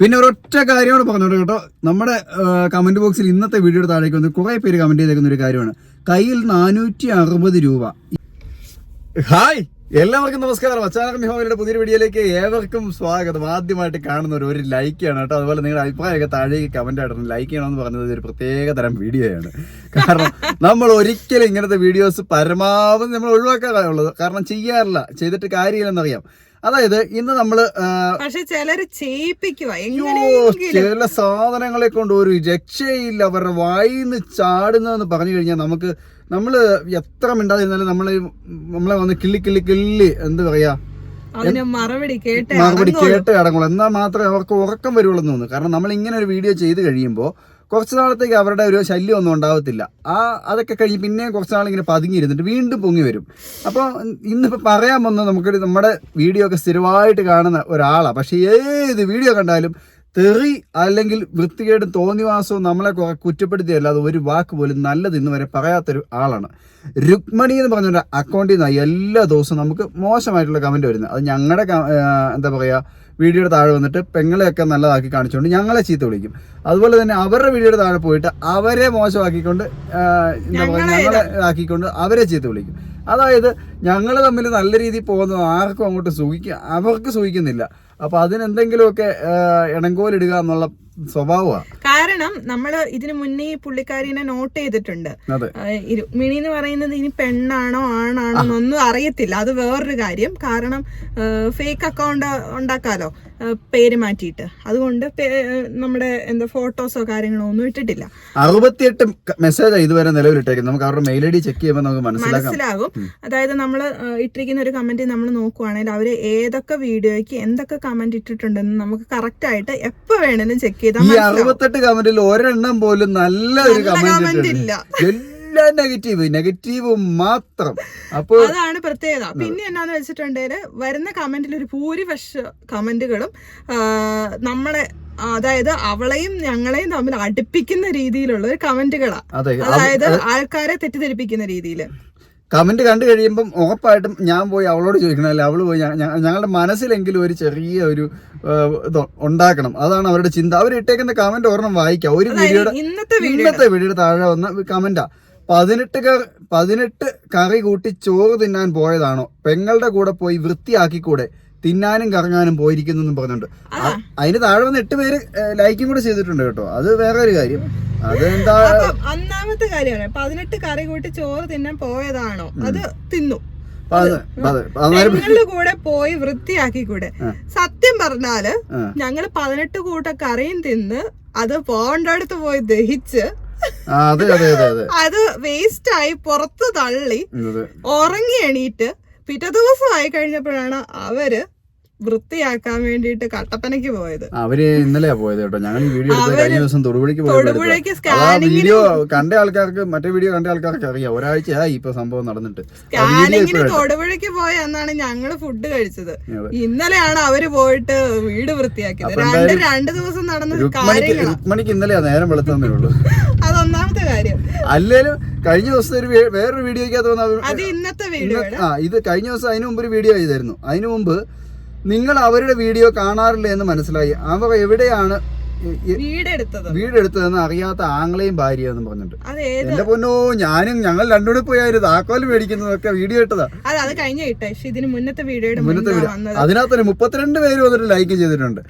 പിന്നെ ഒരൊറ്റ കാര്യമാണ് പറഞ്ഞോട്ടെ കേട്ടോ. നമ്മുടെ കമന്റ് ബോക്സിൽ ഇന്നത്തെ വീഡിയോയുടെ താഴേക്ക് വന്ന് കുറെ പേര് കമന്റ് ചെയ്തേക്കുന്ന ഒരു കാര്യമാണ്. കയ്യിൽ നാനൂറ്റി രൂപ. ഹായ്! എല്ലാവർക്കും നമസ്കാരം. അച്ചാനകമി ഹോമിയുടെ പുതിയൊരു വീഡിയോയിലേക്ക് ഏവർക്കും സ്വാഗതം. ആദ്യമായിട്ട് കാണുന്ന ഒരു ലൈക്ക് ആണ് കേട്ടോ. അതുപോലെ നിങ്ങളുടെ അഭിപ്രായമൊക്കെ താഴേക്ക് കമന്റ് ആയിട്ടുണ്ട് ലൈക്ക് ചെയ്യണമെന്ന് പറഞ്ഞത് ഒരു പ്രത്യേക തരം വീഡിയോയാണ്. കാരണം നമ്മൾ ഒരിക്കലും ഇങ്ങനത്തെ വീഡിയോസ് പരമാവധി നമ്മൾ ഒഴിവാക്കാറുള്ളത് കാരണം ചെയ്യാറില്ല. ചെയ്തിട്ട് കാര്യമില്ലെന്നറിയാം. അതായത് ഇന്ന് നമ്മൾ പക്ഷെ ചിലര് ചില സാധനങ്ങളെ കൊണ്ട് ഒരു രക്ഷയില്ല. അവരുടെ വായിന്ന് ചാടുന്നതെന്ന് പറഞ്ഞു കഴിഞ്ഞാൽ നമുക്ക് നമ്മൾ എത്ര മിണ്ടാതിരുന്നാലും നമ്മളെ നമ്മളെ വന്ന് കിള്ളി കിള്ളി കിള്ളി എന്ത് പറയാ? മറുപടി കേട്ട് മറുപടി കേട്ട് അടങ്ങുള്ളൂ. എന്നാൽ മാത്രമേ അവർക്ക് ഉറക്കം വരുള്ളൂ എന്ന് തോന്നുന്നു. കാരണം നമ്മൾ ഇങ്ങനെ ഒരു വീഡിയോ ചെയ്ത് കഴിയുമ്പോൾ കുറച്ച് നാളത്തേക്ക് അവരുടെ ഒരു ശല്യം ഒന്നും ഉണ്ടാവത്തില്ല. ആ അതൊക്കെ കഴിഞ്ഞ് പിന്നെയും കുറച്ച് നാളിങ്ങനെ പതുങ്ങിയിരുന്നിട്ട് വീണ്ടും പൊങ്ങി വരും. അപ്പോൾ ഇന്നിപ്പോൾ പറയാൻ വന്ന നമുക്കൊരു നമ്മുടെ വീഡിയോ ഒക്കെ സ്ഥിരമായിട്ട് കാണുന്ന ഒരാളാണ് പക്ഷേ ഏത് വീഡിയോ കണ്ടാലും തെറി അല്ലെങ്കിൽ വൃത്തികേടും തോന്നിവാസവും നമ്മളെ കുറ്റപ്പെടുത്തിയല്ല അത് ഒരു വാക്ക് പോലും നല്ലത് ഇന്ന് വരെ പറയാത്തൊരു ആളാണ്. രുക്മണി എന്ന് പറഞ്ഞൊരു അക്കൗണ്ടിൽ നിന്നാണ് എല്ലാ ദിവസവും നമുക്ക് മോശമായിട്ടുള്ള കമന്റ് വരുന്നത്. അത് ഞങ്ങളുടെ എന്താ പറയുക വീഡിയോയുടെ താഴെ വന്നിട്ട് പെങ്ങളെയൊക്കെ നല്ലതാക്കി കാണിച്ചുകൊണ്ട് ഞങ്ങളെ ചീത്ത വിളിക്കും. അതുപോലെ തന്നെ അവരുടെ വീഡിയോയുടെ താഴെ പോയിട്ട് അവരെ മോശമാക്കിക്കൊണ്ട് എന്താ പറയുക ഞങ്ങളെ ആക്കിക്കൊണ്ട് അവരെ ചീത്ത വിളിക്കും. അതായത് ഞങ്ങൾ തമ്മിൽ നല്ല രീതിയിൽ പോകുന്നത് ആർക്കും അങ്ങോട്ട് സൂഹിക്കുക അവർക്ക് സുഖിക്കുന്നില്ല. അപ്പൊ അതിനെന്തെങ്കിലുമൊക്കെ ഇണങ്കോലിടുക എന്നുള്ള കാരണം നമ്മൾ ഇതിനു മുന്നേ ഈ പുള്ളിക്കാരിനെ നോട്ട് ചെയ്തിട്ടുണ്ട്. രുക്മിണി എന്ന് പറയുന്നത് ഇനി പെണ്ണാണോ ആണാണോ എന്നൊന്നും അറിയത്തില്ല. അത് വേറൊരു കാര്യം. കാരണം ഫേക്ക് അക്കൗണ്ട് ഉണ്ടാക്കാലോ പേര് മാറ്റിയിട്ട്. അതുകൊണ്ട് നമ്മുടെ എന്താ ഫോട്ടോസോ കാര്യങ്ങളോ ഒന്നും ഇട്ടിട്ടില്ല. അറുപത്തിയെട്ട് മെസ്സേജ് ഇതുവരെ നിലവിലിട്ടേക്കുന്നത്. നമുക്ക് അവരുടെ മെയിൽ ഐ ഡി ചെക്ക് ചെയ്യുമ്പോൾ നമുക്ക് മനസ്സിലാകും. അതായത് നമ്മൾ ഇട്ടിരിക്കുന്ന ഒരു കമന്റ് നമ്മൾ നോക്കുവാണെങ്കിൽ അവർ ഏതൊക്കെ വീഡിയോയ്ക്ക് എന്തൊക്കെ കമന്റ് ഇട്ടിട്ടുണ്ടെന്ന് നമുക്ക് കറക്റ്റ് ആയിട്ട് എപ്പോൾ വേണേലും ചെക്ക് ചെയ്താൽ ഈ അറുപത്തെട്ട് കമന്റിൽ ഒരെണ്ണം പോലും നല്ല ഒരു കമന്റ് ഇല്ല. എല്ലാം നെഗറ്റീവ് നെഗറ്റീവ് മാത്രം. അപ്പോൾ അതാണ് പ്രത്യേകത. പിന്നെ എന്നാന്ന് വെച്ചിട്ടുണ്ടെങ്കിൽ വരുന്ന കമന്റിൽ ഒരു ഭൂരിപക്ഷ കമന്റുകളും നമ്മളെ അതായത് അവളെയും ഞങ്ങളെയും തമ്മിൽ അടുപ്പിക്കുന്ന രീതിയിലുള്ള ഒരു കമന്റുകളാ അതായത് ആൾക്കാരെ തെറ്റിദ്ധരിപ്പിക്കുന്ന രീതിയിൽ കമന്റ് കണ്ടു കഴിയുമ്പം ഉറപ്പായിട്ടും ഞാൻ പോയി അവളോട് ചോദിക്കണം. അല്ലെ? അവൾ പോയി ഞങ്ങളുടെ മനസ്സിലെങ്കിലും ഒരു ചെറിയ ഒരു ഇത് ഉണ്ടാക്കണം. അതാണ് അവരുടെ ചിന്ത. അവർ ഇട്ടേക്കുന്ന കമന്റ് ഒരെണ്ണം വായിക്കാം. ഒരു വീഡിയോ ഇന്നത്തെ വീഡിയോ വീഡിയോയുടെ താഴെ വന്ന കമന്റാ. പതിനെട്ട് പതിനെട്ട് കറി കൂട്ടി ചോറ് തിന്നാൻ പോയതാണോ? പെങ്ങളുടെ കൂടെ പോയി വൃത്തിയാക്കിക്കൂടെ? തിന്നാനും കറങ്ങാനും പോയിരിക്കുന്നു എന്ന് പറഞ്ഞിട്ടുണ്ട് അ- അതിന് താഴെ വന്ന് എട്ട് പേര് ലൈക്കും കൂടെ ചെയ്തിട്ടുണ്ട് കേട്ടോ. അത് വേറെ ഒരു കാര്യം. അതെന്താ ഒന്നാമത്തെ കാര്യമാണ്. പതിനെട്ട് കറി കൂട്ടി ചോറ് തിന്നാൻ പോയതാണോ? അത് തിന്നു. കൂടെ പോയി വൃത്തിയാക്കി കൂടെ സത്യം പറഞ്ഞാൽ. ഞങ്ങൾ പതിനെട്ട് കൂട്ട കറിയും തിന്ന് അത് പോണ്ടടുത്ത് പോയി ദഹിച്ച് അത് വേസ്റ്റ് ആയി പുറത്ത് തള്ളി ഉറങ്ങി എണീറ്റ് പിറ്റേ ദിവസം ആയി കഴിഞ്ഞപ്പോഴാണ് അവർ വൃത്തിയാക്കാൻ വേണ്ടിയിട്ട് കട്ടപ്പനക്ക് പോയത്. അവർ ഇന്നലെയാ പോയത് കേട്ടോ. ഞങ്ങൾ ഈ വീഡിയോ കഴിഞ്ഞ ദിവസം തൊടുപുഴയ്ക്ക് തൊടുപുഴയ്ക്ക് വീഡിയോ കണ്ട ആൾക്കാർക്ക് മറ്റേ വീഡിയോ കണ്ട ആൾക്കാർക്ക് അറിയാം. ഒരാഴ്ചയായി ഇപ്പൊ സംഭവം നടന്നിട്ട്. വീഡിയോ സ്കാനിങ്ങിന് തൊടുപുഴയ്ക്ക് പോയ എന്നാണ് ഞങ്ങൾ ഫുഡ് കഴിച്ചത്. ഇന്നലെയാണ് അവർ പോയിട്ട് വീട് വൃത്തിയാക്കിയത്. രണ്ട് രണ്ട് ദിവസം നടന്ന രുക്മണിക്ക് ഇന്നലെയാ നേരം വെളുത്തന്നേ ഉള്ളൂ. അതൊന്നാമത്തെ കാര്യം. അല്ലേലും കഴിഞ്ഞ ദിവസം ഒരു വേറൊരു വീഡിയോയ്ക്കകത്ത് വന്ന അത് ഇന്നത്തെ വീഡിയോ ആ ഇത് കഴിഞ്ഞ ദിവസം അതിനു മുമ്പ് ഒരു വീഡിയോ ചെയ്തായിരുന്നു. അതിനു മുമ്പ് നിങ്ങൾ അവരുടെ വീഡിയോ കാണാറില്ല എന്ന് മനസ്സിലായി. അവർ എവിടെയാണ് വീടെടുത്തത്? വീടെടുത്തതെന്ന് അറിയാത്ത ആങ്ങളെയും ഭാര്യയെന്ന് പറഞ്ഞിട്ട്. അത് ഏത്? എന്റെ പൊന്നോ ഞാനും ഞങ്ങൾ രണ്ടുകൂടെ പോയായിരുന്നു താക്കോൽ മേടിക്കുന്നതൊക്കെ വീഡിയോ ഇട്ടതാ. അത് കഴിഞ്ഞ ഇട്ടേ. ഇതിന് മുന്നത്തെ വീഡിയോ മുന്നത്തെ വീഡിയോ. അതിനകത്ത് മുപ്പത്തിരണ്ട് പേര് വന്നിട്ട് ലൈക്ക് ചെയ്തിട്ടുണ്ട്.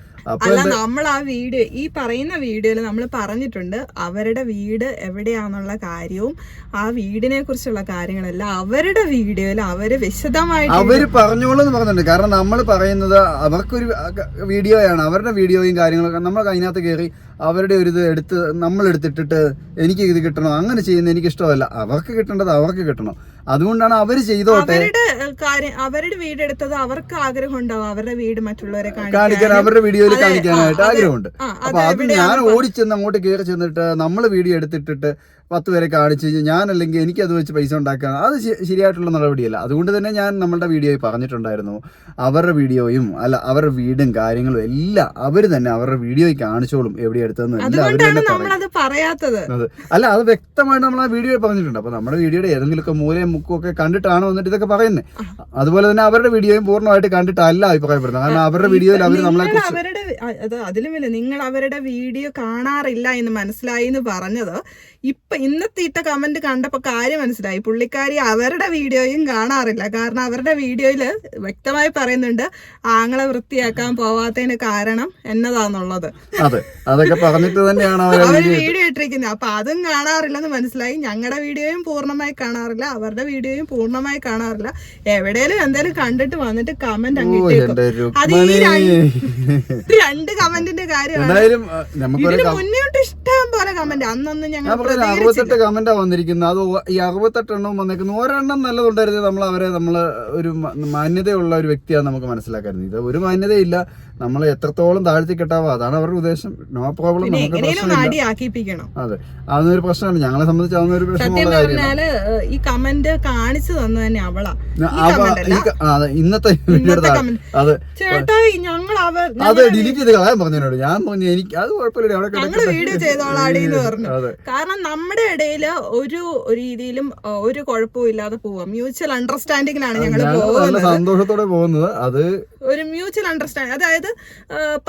അല്ല നമ്മൾ ആ വീഡിയോ ഈ പറയുന്ന വീഡിയോയിൽ നമ്മൾ പറഞ്ഞിട്ടുണ്ട് അവരുടെ വീട് എവിടെയാണെന്നുള്ള കാര്യവും ആ വീടിനെ കുറിച്ചുള്ള കാര്യങ്ങളെല്ലാം അവരുടെ വീഡിയോയിൽ അവർ വിശദമായിട്ട് അവർ പറഞ്ഞോളൂ എന്ന് പറഞ്ഞിട്ടുണ്ട്. കാരണം നമ്മൾ പറയുന്നത് അവർക്കൊരു വീഡിയോയാണ് അവരുടെ വീഡിയോയും കാര്യങ്ങളൊക്കെ നമ്മൾ അതിനകത്ത് കയറി അവരുടെ ഒരു ഇത് എടുത്ത് നമ്മൾ എടുത്തിട്ടിട്ട് എനിക്ക് ഇത് കിട്ടണം അങ്ങനെ ചെയ്യുന്നത് എനിക്ക് ഇഷ്ടമല്ല അവർക്ക് കിട്ടേണ്ടത് അവർക്ക് കിട്ടണം. അതുകൊണ്ടാണ് അവർ ചെയ്തോട്ടെ. അവരുടെ കാര്യം അവരുടെ വീട് എടുത്തത് അവർക്ക് ആഗ്രഹം ഉണ്ടാവും അവരുടെ വീട് മറ്റുള്ളവരെ കാണിക്കാൻ. അവരുടെ വീഡിയോയിൽ കാണിക്കാനായിട്ട്. ആഗ്രഹമുണ്ട്. അപ്പൊ അത് ഞാൻ ഓടിച്ചെന്ന് അങ്ങോട്ട് കയറി ചെന്നിട്ട് നമ്മൾ വീഡിയോ എടുത്തിട്ടിട്ട് പത്ത് പേരെ കാണിച്ച് കഴിഞ്ഞാൽ ഞാനല്ലെങ്കിൽ എനിക്ക് അത് വെച്ച് പൈസ ഉണ്ടാക്കുക അത് ശരിയായിട്ടുള്ള നടപടിയല്ല. അതുകൊണ്ട് തന്നെ ഞാൻ നമ്മളുടെ വീഡിയോയിൽ പറഞ്ഞിട്ടുണ്ടായിരുന്നു. അവരുടെ വീഡിയോയും അല്ല അവരുടെ വീടും കാര്യങ്ങളും എല്ലാം അവർ തന്നെ അവരുടെ വീഡിയോയിൽ കാണിച്ചോളും എവിടെ എടുത്തതെന്ന് എല്ലാം അവർ അതുകൊണ്ടാണ് തന്നെ പറയാത്തത്. അല്ല അത് വ്യക്തമായിട്ട് നമ്മൾ ആ വീഡിയോയിൽ പറഞ്ഞിട്ടുണ്ട്. അപ്പൊ നമ്മുടെ വീഡിയോയുടെ ഏതെങ്കിലുമൊക്കെ മൂലയും മുക്കും ഒക്കെ കണ്ടിട്ടാണ് വന്നിട്ട് ഇതൊക്കെ പറയുന്നത് അതുപോലെ തന്നെ അവരുടെ വീഡിയോയും പൂർണമായിട്ട് കണ്ടിട്ടല്ല അഭിപ്രായപ്പെടുന്നത്. കാരണം അവരുടെ വീഡിയോയിൽ അവർ നമ്മളെ അവരുടെ അതിലും നിങ്ങൾ അവരുടെ വീഡിയോ കാണാറില്ല എന്ന് മനസ്സിലായി എന്ന് പറഞ്ഞത് ഇപ്പൊ ഇന്നത്തെ ഇട്ട കമന്റ് കണ്ടപ്പോൾ കാര്യം മനസ്സിലായി. പുള്ളിക്കാരി അവരുടെ വീഡിയോയും കാണാറില്ല. കാരണം അവരുടെ വീഡിയോയിൽ വ്യക്തമായി പറയുന്നുണ്ട് ആങ്ങളെ വൃത്തിയാക്കാൻ പോവാത്തതിന് കാരണം എന്നതാന്നുള്ളത്. അതെ. അതൊക്കെ പറഞ്ഞിട്ട് തന്നെയാണ് അവർ വീഡിയോ ഇട്ടിരിക്കുന്നത്. അപ്പൊ അതും കാണാറില്ലെന്ന് മനസ്സിലായി. ഞങ്ങളുടെ വീഡിയോയും പൂർണമായി കാണാറില്ല. അവരുടെ വീഡിയോയും പൂർണമായി കാണാറില്ല. എവിടെയും എന്തേലും കണ്ടിട്ട് വന്നിട്ട് കമന്റ് അങ്ങ് അത് ഈ രണ്ട് കമന്റിന്റെ കാര്യമാണ്. ഇതിന് മുന്നോട്ട് മുന്നേ ഇഷ്ടം പോലെ കമന്റ് അന്നൊന്നും ഞങ്ങൾ അറുപത്തെട്ട് കമന്റാ വന്നിരിക്കുന്നത്. അത് ഈ അറുപത്തെട്ട് എണ്ണം വന്നേക്കുന്നത്. ഒരെണ്ണം നല്ലതുണ്ടായിരുന്നു നമ്മൾ അവരെ നമ്മൾ ഒരു മാന്യതയുള്ള ഒരു വ്യക്തിയാണ് നമുക്ക് മനസ്സിലാക്കാറുണ്ട് ഇത് ഒരു മാന്യതയില്ല. നമ്മൾ എത്രത്തോളം താഴ്ത്തി കെട്ടാവോ അതാണ് അവരുടെ ഉദ്ദേശം. നോ പ്രോബ്ലം നമുക്ക് പ്രശ്നമില്ല. അതെ. അതൊന്നൊരു പ്രശ്നമാണ്. ഞങ്ങളെ സംബന്ധിച്ച് അതൊന്നും ഒരു സത്യം പ്രശ്നമുള്ള കാര്യമില്ല. ഈ കമന്റ് കാണിച്ചു തന്നു അവളാ. അതെ, ഇന്നത്തെ. അതെ ചേട്ടാ ഞങ്ങൾ അത് ഡിലീറ്റ് ചെയ്ത് കളയാൻ പറഞ്ഞോട് ഞാൻ പറഞ്ഞു എനിക്ക് അത് കുഴപ്പമില്ല അവിടെ കിടക്കട്ടെ. വീഡിയോ പറഞ്ഞു. കാരണം നമ്മുടെ ഇടയിൽ ഒരു രീതിയിലും ഒരു കുഴപ്പവും ഇല്ലാതെ പോവാം. മ്യൂച്വൽ അണ്ടർസ്റ്റാൻഡിങ്ങിലാണ് ഞങ്ങൾ ഞങ്ങൾ പോകുന്നത്. സന്തോഷത്തോടെ പോകുന്നത്. അത് ഒരു മ്യൂച്വൽ അണ്ടർസ്റ്റാൻഡ് അതായത്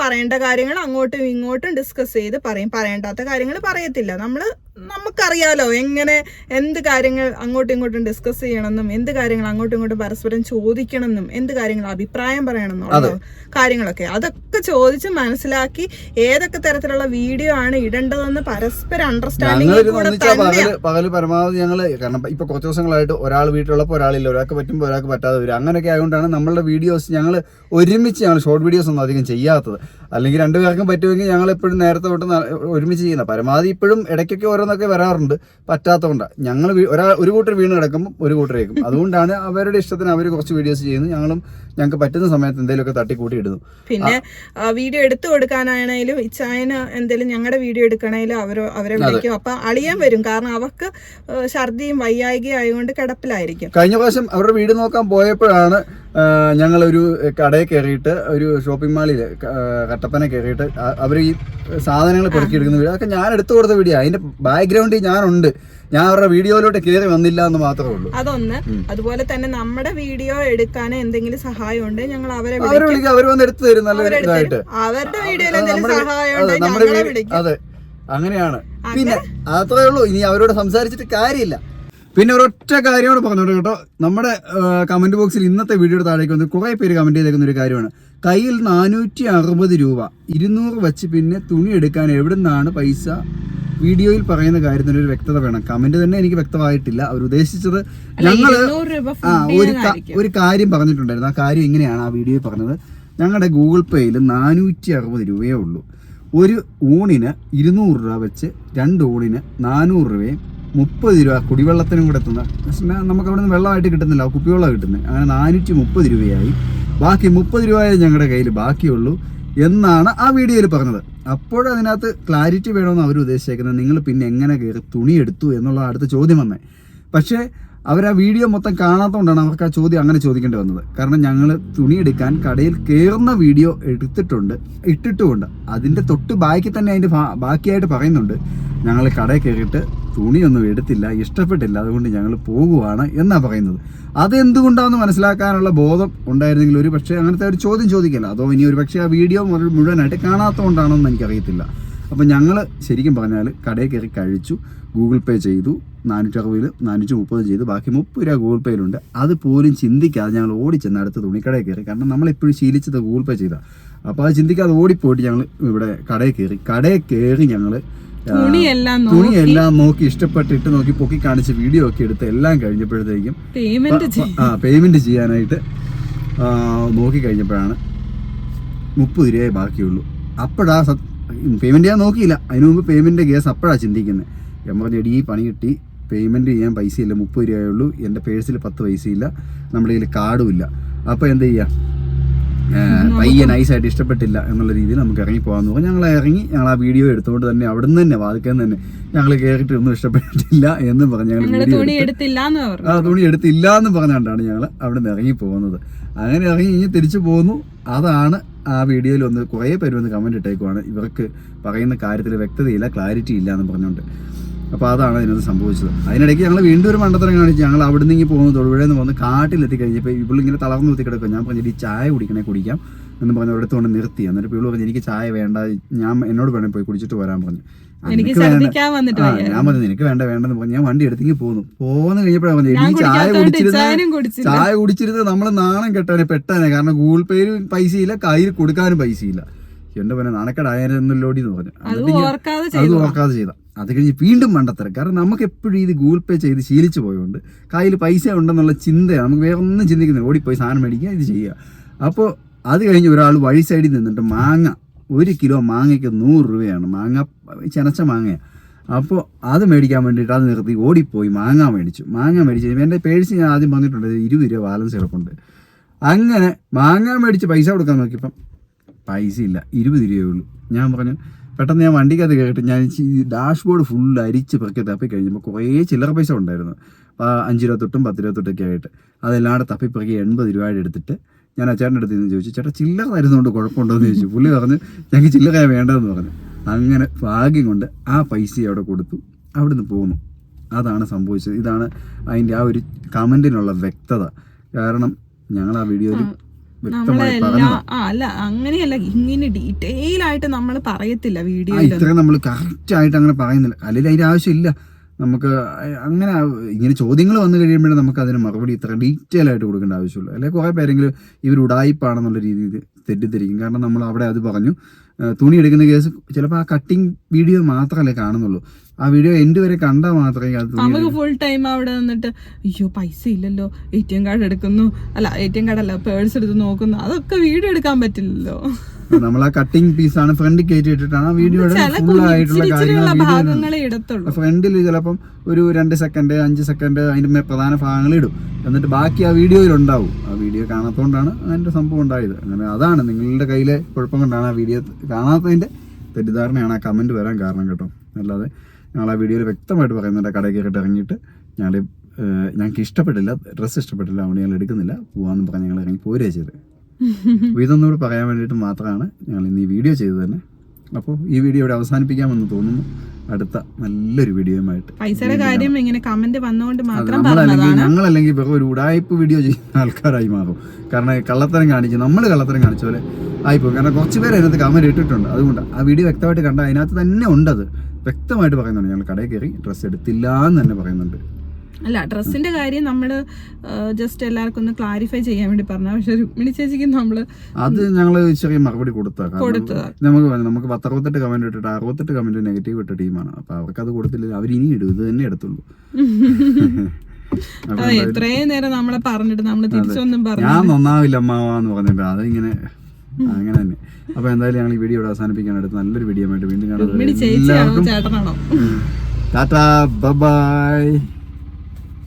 പറയേണ്ട കാര്യങ്ങൾ അങ്ങോട്ടും ഇങ്ങോട്ടും ഡിസ്കസ് ചെയ്ത് പറയും. പറയേണ്ടാത്ത കാര്യങ്ങൾ പറയത്തില്ല. നമ്മൾ നമുക്കറിയാലോ എങ്ങനെ എന്ത് കാര്യങ്ങൾ അങ്ങോട്ടും ഇങ്ങോട്ടും ഡിസ്കസ് ചെയ്യണമെന്നും എന്ത് കാര്യങ്ങൾ അങ്ങോട്ടും ഇങ്ങോട്ടും പരസ്പരം ചോദിക്കണമെന്നും എന്ത് കാര്യങ്ങൾ അഭിപ്രായം പറയണമെന്നുള്ള കാര്യങ്ങളൊക്കെ അതൊക്കെ ചോദിച്ച് മനസ്സിലാക്കി ഏതൊക്കെ തരത്തിലുള്ള വീഡിയോ ആണ് ഇടേണ്ടതെന്ന് പരസ്പരം അണ്ടർസ്റ്റാൻഡിംഗ് പകൽ പരമാവധി ഞങ്ങൾ കാരണം ഇപ്പൊ കുറച്ച് ദിവസങ്ങളായിട്ട് ഒരാൾ വീട്ടിലുള്ളപ്പോൾ ഒരാളില്ല ഒരാൾക്ക് പറ്റുമ്പോൾ ഒരാൾക്ക് പറ്റാതെ വരും. അങ്ങനെയൊക്കെ ആയതുകൊണ്ടാണ് നമ്മളുടെ വീഡിയോസ് ഞങ്ങൾ ഒരുമിച്ച് ഞങ്ങൾ ഷോർട്ട് വീഡിയോസ് ഒന്നും അധികം ചെയ്യാത്തത്. അല്ലെങ്കിൽ രണ്ടുപേർക്കും പറ്റുമെങ്കിൽ ഞങ്ങൾ എപ്പോഴും നേരത്തെ തൊട്ട് ഒരുമിച്ച് ചെയ്യുന്ന പരമാവധി ഇപ്പോഴും ഇടയ്ക്കൊക്കെ ഓരോന്നൊക്കെ വരാറുണ്ട്. പറ്റാത്തതുകൊണ്ടാണ് ഞങ്ങൾ ഒരാൾ ഒരു കൂട്ടർ വീണ് കിടക്കുമ്പോൾ ഒരു കൂട്ടർ കേൾക്കും അതുകൊണ്ടാണ് അവരുടെ ഇഷ്ടത്തിന് അവർ കുറച്ച് വീഡിയോസ് ചെയ്യുന്നു. ഞങ്ങളും ഞങ്ങൾക്ക് പറ്റുന്ന സമയത്ത് എന്തെങ്കിലുമൊക്കെ തട്ടിക്കൂട്ടി ഇടുന്നു. പിന്നെ വീഡിയോ എടുത്തു കൊടുക്കാനാണെങ്കിലും ഇച്ചായന് എന്തെങ്കിലും ഞങ്ങളുടെ വീഡിയോ എടുക്കണേലും അവരോ അവരെ വിളിക്കും. അപ്പൊ അളിയാൻ വരും. കാരണം അവർക്ക് ഛർദിയും വയ്യായികയും ആയതുകൊണ്ട് കിടപ്പിലായിരിക്കും. കഴിഞ്ഞ പ്രാവശ്യം അവരുടെ വീട് നോക്കാൻ പോയപ്പോഴാണ് ഞങ്ങളൊരു കടയിൽ കയറിയിട്ട് ഒരു ഷോപ്പിംഗ് മാളിൽ കട്ടപ്പന കയറിയിട്ട് അവർ ഈ സാധനങ്ങൾ പെറുക്കിയെടുക്കുന്ന വീഡിയോ അതൊക്കെ ഞാൻ എടുത്തു കൊടുത്ത വീഡിയോ. അതിന്റെ ബാക്ക്ഗ്രൗണ്ടിൽ ഞാനുണ്ട്. ഞാൻ അവരുടെ വീഡിയോയിലോട്ട് കയറി വന്നില്ല എന്ന് മാത്രമേ ഉള്ളൂ. അതൊന്ന്. അതുപോലെ തന്നെ നമ്മുടെ വീഡിയോ എടുക്കാൻ എന്തെങ്കിലും സഹായം ഉണ്ട് ഞങ്ങൾ അവരെ അവരെ വിളിക്കും. വിളിക്കുക അവർ വന്ന് എടുത്തു തരും നല്ല ഇതായിട്ട്. അവരുടെ വീഡിയോയിൽ എന്തെങ്കിലും സഹായം അതെ ഉണ്ട് അങ്ങനെയാണ്. പിന്നെ അത്രേ ഉള്ളൂ. ഇനി അവരോട് സംസാരിച്ചിട്ട് കാര്യമില്ല. പിന്നെ ഒരൊറ്റ കാര്യമാണ് പറഞ്ഞോളൂ കേട്ടോ. നമ്മുടെ കമന്റ് ബോക്സിൽ ഇന്നത്തെ വീഡിയോയുടെ താഴേക്ക് വന്ന് കുറേ പേര് കമന്റ് ചെയ്തേക്കുന്ന ഒരു കാര്യമാണ്. കയ്യിൽ നാനൂറ്റി അറുപത് രൂപ ഇരുന്നൂറ് വെച്ച് പിന്നെ തുണി എടുക്കാൻ എവിടെ നിന്നാണ് പൈസ? വീഡിയോയിൽ പറയുന്ന കാര്യത്തിന് ഒരു വ്യക്തത വേണം. കമന്റ് തന്നെ എനിക്ക് വ്യക്തമായിട്ടില്ല. അവർ ഉദ്ദേശിച്ചത് ആ ഫുഡ് ഒരു ഒരു കാര്യം പറഞ്ഞിട്ടുണ്ടായിരുന്നു. ആ കാര്യം ഇങ്ങനെയാണ് ആ വീഡിയോയിൽ പറഞ്ഞത്. ഞങ്ങളുടെ ഗൂഗിൾ പേയിൽ നാനൂറ്റി അറുപത് രൂപയേ ഉള്ളൂ. ഒരു ഊണിന് ഇരുന്നൂറ് രൂപ വെച്ച് രണ്ട് ഊണിന് നാനൂറ് രൂപയും മുപ്പത് രൂപ കുടിവെള്ളത്തിനും കൂടെ എത്തുന്ന നമുക്ക് അവിടെ നിന്ന് വെള്ളമായിട്ട് കിട്ടുന്നില്ല. കുപ്പിവെള്ളം കിട്ടുന്നത്. അങ്ങനെ നാനൂറ്റി മുപ്പത് രൂപയായി. ബാക്കി മുപ്പത് രൂപയായി ഞങ്ങളുടെ കയ്യിൽ ബാക്കിയുള്ളൂ എന്നാണ് ആ വീഡിയോയിൽ പറഞ്ഞത്. അപ്പോഴതിനകത്ത് ക്ലാരിറ്റി വേണമെന്ന് അവർ ഉദ്ദേശിച്ചേക്കുന്നത്. നിങ്ങൾ പിന്നെ എങ്ങനെ കയറി തുണി എടുത്തു എന്നുള്ള അടുത്ത ചോദ്യം വന്നേ. പക്ഷേ അവർ ആ വീഡിയോ മൊത്തം കാണാത്തതുകൊണ്ടാണ് അവർക്ക് ആ ചോദ്യം അങ്ങനെ ചോദിക്കേണ്ടി വന്നത്. കാരണം ഞങ്ങൾ തുണിയെടുക്കാൻ കടയിൽ കയറുന്ന വീഡിയോ എടുത്തിട്ടുണ്ട് ഇട്ടിട്ടുമുണ്ട്. അതിന്റെ തൊട്ട് ബാക്കി തന്നെ അതിന്റെ ബാക്കിയായിട്ട് പറയുന്നുണ്ട് ഞങ്ങൾ കടയിൽ കയറിയിട്ട് തുണിയൊന്നും എടുത്തില്ല ഇഷ്ടപ്പെട്ടില്ല അതുകൊണ്ട് ഞങ്ങൾ പോകുവാണ് എന്നാണ് പറയുന്നത്. അതെന്തുകൊണ്ടാണെന്ന് മനസ്സിലാക്കാനുള്ള ബോധം ഉണ്ടായിരുന്നെങ്കിൽ ഒരു പക്ഷേ അങ്ങനത്തെ ഒരു ചോദ്യം ചോദിക്കില്ല. അതോ ഇനി ഒരു പക്ഷേ ആ വീഡിയോ മുഴുവനായിട്ട് കാണാത്തതുകൊണ്ടാണോ എന്ന് എനിക്കറിയത്തില്ല. അപ്പം ഞങ്ങൾ ശരിക്കും പറഞ്ഞാൽ കടയിൽ കയറി കഴിച്ചു. ഗൂഗിൾ പേ ചെയ്തു നാനൂറ്റി അറുപതിൽ നാനൂറ്റി മുപ്പത് ചെയ്തു ബാക്കി മുപ്പത് രൂപ ഗൂഗിൾ പേയിലുണ്ട്. അത് പോലും ചിന്തിക്കാതെ ഞങ്ങൾ ഓടിച്ചെന്ന് അടുത്ത തുണിക്കടയിൽ കയറി. കാരണം നമ്മളെപ്പോഴും ശീലിച്ചത് ഗൂഗിൾ പേ ചെയ്താൽ അപ്പോൾ അത് ചിന്തിക്കാതെ ഓടിപ്പോയിട്ട് ഞങ്ങൾ ഇവിടെ കടയിൽ കയറി. കടയിൽ കയറി ഞങ്ങൾ തുണിയെല്ലാം തുണി എല്ലാം നോക്കി ഇഷ്ടപ്പെട്ടിട്ട് നോക്കി പൊക്കി കാണിച്ച് വീഡിയോ ഒക്കെ എടുത്ത് എല്ലാം കഴിഞ്ഞപ്പോഴത്തേക്കും പേയ്മെന്റ് ആ പേയ്മെന്റ് ചെയ്യാനായിട്ട് നോക്കി കഴിഞ്ഞപ്പോഴാണ് മുപ്പത് രൂപയെ ബാക്കിയുള്ളൂ. അപ്പോഴാ പേയ്മെന്റ് ചെയ്യാൻ നോക്കിയില്ല. അതിനു മുമ്പ് പേയ്മെന്റ് കേസ് അപ്പോഴാണ് ചിന്തിക്കുന്നത് ഞാൻ പറഞ്ഞു എടീ പണി കിട്ടി. പേയ്മെന്റ് ചെയ്യാൻ പൈസയില്ല. മുപ്പത് രൂപയേ ഉള്ളൂ. എന്റെ പേഴ്സിൽ പത്ത് പൈസയില്ല. നമ്മുടെ കയ്യിൽ കാർഡും ഇല്ല. അപ്പോൾ എന്ത് ചെയ്യുക പയ്യെ നൈസായിട്ട് ഇഷ്ടപ്പെട്ടില്ല എന്നുള്ള രീതിയിൽ നമുക്ക് ഇറങ്ങി പോകാമെന്ന് പറഞ്ഞു ഞങ്ങൾ ഇറങ്ങി ഞങ്ങൾ ആ വീഡിയോ എടുത്തുകൊണ്ട് തന്നെ അവിടെ നിന്ന് തന്നെ വാതിക്കാൻ തന്നെ ഞങ്ങൾ കയറിയിട്ട് ഒന്നും ഇഷ്ടപ്പെട്ടില്ല എന്ന് പറഞ്ഞ് ഞങ്ങൾ തുണി എടുത്തില്ല ആ തുണി എടുത്തില്ല എന്ന് പറഞ്ഞുകൊണ്ടാണ് ഞങ്ങൾ അവിടെ നിന്ന് ഇറങ്ങി പോകുന്നത്. അങ്ങനെ ഇറങ്ങി ഇനി തിരിച്ചു പോകുന്നു അതാണ് ആ വീഡിയോയിൽ ഒന്ന് കുറേ പേര് വന്ന് കമന്റ് ഇട്ടേക്കുവാണ്. ഇവർക്ക് പറയുന്ന കാര്യത്തിൽ വ്യക്തതയില്ല ക്ലാരിറ്റി ഇല്ല എന്ന് പറഞ്ഞുകൊണ്ട്. അപ്പോൾ അതാണ് ഇതിനകത്ത് സംഭവിച്ചത്. അതിനിടയ്ക്ക് ഞങ്ങൾ വീണ്ടും ഒരു മണ്ടത്തരം കാണിച്ച് ഞങ്ങൾ അവിടെ നിന്ന് ഇങ്ങനെ പോകുന്നു തൊടുപുഴയിൽ നിന്ന് പോകുന്നു കാട്ടിലെത്തി കഴിഞ്ഞപ്പോൾ ഇവളിങ്ങനെ തളർന്നു കുത്തി കിടക്കും ഞാൻ പറഞ്ഞിട്ട് "ഈ ചായ കുടിക്കണേ കുടിക്കാം. എന്ന് പറഞ്ഞു അവിടെ കൊണ്ട് നിർത്തി. എന്നിട്ട് പിള്ളു പറഞ്ഞു എനിക്ക് ചായ വേണ്ട ഞാൻ എന്നോട് വേണേൽ പോയി കുടിച്ചിട്ട് വരാൻ പറഞ്ഞു. എനിക്ക് വേണ്ട. ആ ഞാൻ പറഞ്ഞു നിനക്ക് വേണ്ട വേണ്ടെന്ന് പറഞ്ഞു. ഞാൻ വണ്ടി എടുത്തെങ്കിൽ പോന്നു. പോന്ന് കഴിഞ്ഞപ്പോഴാണ് പറഞ്ഞു ഈ ചായ കുടിച്ചിരുന്ന ചായ കുടിച്ചിരുന്നത് നമ്മൾ നാണം കെട്ടാനെ പെട്ടാനെ. കാരണം ഗൂഗിൾ പേയിൽ പൈസയില്ല കയ്യിൽ കൊടുക്കാനും പൈസയില്ല. എന്റെ പിന്നെ നാണക്കേടായിരുന്നല്ലോടി എന്ന് പറഞ്ഞു. അത് ഓർക്കാതെ ചെയ്തു. അത് കഴിഞ്ഞ് വീണ്ടും മണ്ടത്തരം. കാരണം നമുക്ക് എപ്പോഴും ഇത് ഗൂഗിൾ പേ ചെയ്ത് ശീലിച്ചു പോയതുകൊണ്ട് കയ്യിൽ പൈസ ഉണ്ടെന്നുള്ള ചിന്തയാണ്. നമുക്ക് വേറെ ഒന്നും ചിന്തിക്കുന്നില്ല. ഓടിപ്പോയി സാധനം മേടിക്കുക ഇത് ചെയ്യുക. അപ്പോൾ അത് കഴിഞ്ഞ് ഒരാൾ വഴി സൈഡിൽ നിന്നിട്ട് മാങ്ങ ഒരു കിലോ മാങ്ങയ്ക്ക് നൂറ് രൂപയാണ്. മാങ്ങ ചെനച്ച മാങ്ങയാണ് അപ്പോൾ അത് മേടിക്കാൻ വേണ്ടിയിട്ട് അത് നിർത്തി ഓടിപ്പോയി മാങ്ങ മേടിച്ചു. മാങ്ങ മേടിച്ചു എന്റെ പേഴ്സ് ഞാൻ ആദ്യം വന്നിട്ടുണ്ട് ഇരുപത് രൂപ ബാലൻസ് കിടപ്പുണ്ട്. അങ്ങനെ മാങ്ങ മേടിച്ച് പൈസ കൊടുക്കാൻ നോക്കിയപ്പം പൈസ ഇല്ല ഇരുപത് രൂപയേ ഉള്ളൂ. ഞാൻ പറഞ്ഞു പെട്ടെന്ന് ഞാൻ വണ്ടിക്കകത്ത് കയറിയിട്ട് ഞാൻ ഡാഷ് ബോർഡ് ഫുൾ അരിച്ച് പെറുക്കി തപ്പി കഴിഞ്ഞപ്പോൾ കുറേ ചില്ലറ പൈസ ഉണ്ടായിരുന്നു. അഞ്ച് രൂപ തൊട്ടും പത്ത് രൂപ തൊട്ടൊക്കെ ആയിട്ട്. അതെല്ലാം തപ്പി പെറുക്കി എൺപത് രൂപയുടെ എടുത്തിട്ട് ഞാൻ ആ ചേട്ടന്റെ അടുത്ത് നിന്ന് ചോദിച്ചു ചേട്ടാ ചില്ലറ തരുന്നതുകൊണ്ട് കുഴപ്പമുണ്ടോ എന്ന് ചോദിച്ചു. പുള്ളി പറഞ്ഞു ഞങ്ങൾക്ക് ചില്ലറ വേണ്ടതെന്ന് പറഞ്ഞു. അങ്ങനെ ഭാഗ്യം കൊണ്ട് ആ പൈസ അവിടെ കൊടുത്തു. അവിടുന്ന് പോന്നു. അതാണ് സംഭവിച്ചത്. ഇതാണ് അതിന്റെ ആ ഒരു കമന്റിനുള്ള വ്യക്തത. കാരണം ഞങ്ങൾ ആ വീഡിയോയിൽ നമ്മളെല്ലാം ആ അല്ല അങ്ങനെയല്ല ഇങ്ങനെ ഡീറ്റെയിൽ ആയിട്ട് നമ്മൾ പറയത്തില്ല വീഡിയോ ഇത്രയും നമ്മൾ കറക്റ്റ് ആയിട്ട് അങ്ങനെ പറയുന്നില്ല. അല്ലെങ്കിൽ അതിന്റെ ആവശ്യമില്ല. നമുക്ക് അങ്ങനെ ഇങ്ങനെ ചോദ്യങ്ങൾ വന്നു കഴിയുമ്പോഴേ നമുക്ക് അതിന് മറുപടി ഇത്ര ഡീറ്റെയിൽ ആയിട്ട് കൊടുക്കേണ്ട ആവശ്യമുള്ളൂ അല്ലെങ്കിൽ കുറേ പേരെങ്കിലും ഇവർ ഉടായിപ്പാണെന്നുള്ള രീതിയിൽ തെറ്റിദ്ധരിക്കും. കാരണം നമ്മൾ അവിടെ അത് പറഞ്ഞു. തുണി എടുക്കുന്ന കേസ് ചിലപ്പോൾ ആ കട്ടിങ് വീഡിയോ മാത്രമല്ലേ കാണുന്നുള്ളൂ. ആ വീഡിയോ എൻഡ് വരെ കണ്ടാൽ മാത്രമേ നമുക്ക് ഫുൾ ടൈം അവിടെ നിന്നിട്ട് അയ്യോ പൈസ ഇല്ലല്ലോ. എ ടി എം കാർഡ് എടുക്കുന്നു. അല്ല എ ടി എം കാർഡ് അല്ല പേഴ്സ് എടുത്ത് നോക്കുന്നു. അതൊക്കെ വീഡിയോ എടുക്കാൻ പറ്റില്ലല്ലോ. നമ്മൾ ആ കട്ടിങ് ആണ് ഫ്രണ്ടിൽ കയറ്റി ഇട്ടിട്ടാണ് ആ വീഡിയോയുടെ ഫുൾ ആയിട്ടുള്ള കാര്യങ്ങൾ ഫ്രണ്ടിൽ ചിലപ്പം ഒരു രണ്ട് സെക്കൻഡ് അഞ്ച് സെക്കൻഡ് അതിന്റെ പ്രധാന ഭാഗങ്ങൾ ഇടും. എന്നിട്ട് ബാക്കി ആ വീഡിയോയിൽ ഉണ്ടാവും. വീഡിയോ കാണാത്തതുകൊണ്ടാണ് അതിന്റെ സംഭവം ഉണ്ടായത്. അങ്ങനെ അതാണ് നിങ്ങളുടെ കയ്യിലെ കുഴപ്പം കൊണ്ടാണ് ആ വീഡിയോ കാണാത്തതിന്റെ തെറ്റിദ്ധാരണയാണ് ആ കമന്റ് വരാൻ കാരണം കേട്ടോ. അല്ലാതെ ഞങ്ങൾ ആ വീഡിയോയിൽ വ്യക്തമായിട്ട് പറയുന്നുണ്ട് കടയിൽ കയറിയിട്ട് ഇറങ്ങിയിട്ട് ഞങ്ങൾ ഞങ്ങൾക്ക് ഇഷ്ടപ്പെട്ടില്ല ഡ്രസ്സ് ഇഷ്ടപ്പെട്ടില്ല അതുകൊണ്ട് ഞങ്ങൾ എടുക്കുന്നില്ല പോകാമെന്ന് പറഞ്ഞ് ഞങ്ങൾ ഇറങ്ങി പോരുക ചെയ്ത് അപ്പോൾ ഇതൊന്നും കൂടി പറയാൻ വേണ്ടിയിട്ട് മാത്രമാണ് ഞങ്ങൾ ഇന്ന് ഈ വീഡിയോ ചെയ്തത് തന്നെ. അപ്പോൾ ഈ വീഡിയോ ഇവിടെ അവസാനിപ്പിക്കാമെന്ന് തോന്നുന്നു. അടുത്ത നല്ലൊരു വീഡിയോയുമായിട്ട് പൈസയുടെ കാര്യം ഇങ്ങനെ കമന്റ് വന്നുകൊണ്ട് മാത്രം ഞങ്ങളല്ലെങ്കിൽ വെറും ഒരു ഉടായ്പ വീഡിയോ ചെയ്യുന്ന ആൾക്കാരായി മാറും. കാരണം കള്ളത്തരം കാണിച്ച് നമ്മൾ കള്ളത്തരം കാണിച്ച പോലെ ആയിപ്പോ കാരണം കുറച്ച് പേര് അതിനകത്ത് കമന്റ് ഇട്ടിട്ടുണ്ട്. അതുകൊണ്ട് ആ വീഡിയോ വ്യക്തമായിട്ട് കണ്ട അതിനകത്ത് തന്നെ ഉണ്ടത്. വ്യക്തമായിട്ട് പറയുന്നുണ്ട്. ഞങ്ങൾ കടയിൽ കയറി ഡ്രസ്സ് എടുത്തില്ല എന്ന് തന്നെ പറയുന്നുണ്ട്. അല്ല ഡ്രസ്സിന്റെ കാര്യം നമ്മൾ ജസ്റ്റ് എല്ലാവർക്കും ഒന്ന് ക്ലാരിഫൈ ചെയ്യാൻ വേണ്ടി പറഞ്ഞു പക്ഷെ രുക്മിണി ചേച്ചിക്ക് നമ്മൾ അത് ഞങ്ങൾ ചെറിയ മറുപടി കൊടുത്താ. കൊടുത്തതാ. നമുക്ക് നമുക്ക് പത്ത് അറുപത്തെട്ട് കമന്റ് ഇട്ടിട്ട് അറുപത്തെട്ട് കമന്റ് നെഗറ്റീവ് ഇട്ട ടീമാണ് അപ്പൊ അവർക്ക് അത് കൊടുത്തില്ല. അവർ ഇനി ഇടും. ഇത് തന്നെ എടുത്തുള്ളൂ എത്രയും നേരം നമ്മളെ പറഞ്ഞിട്ട് നമ്മൾ തിരിച്ചൊന്നും പറഞ്ഞു ഞാൻ നന്നാവില്ല അമ്മാവാന്ന് പറഞ്ഞിട്ട്. അതിങ്ങനെ അങ്ങനെ തന്നെ. അപ്പൊ എന്തായാലും ഞങ്ങൾ ഈ വീഡിയോ ഇവിടെ അവസാനിപ്പിക്കാൻ അടുത്ത് നല്ലൊരു വീഡിയോ ആയിട്ട് വീണ്ടും കാണാം. Tata bye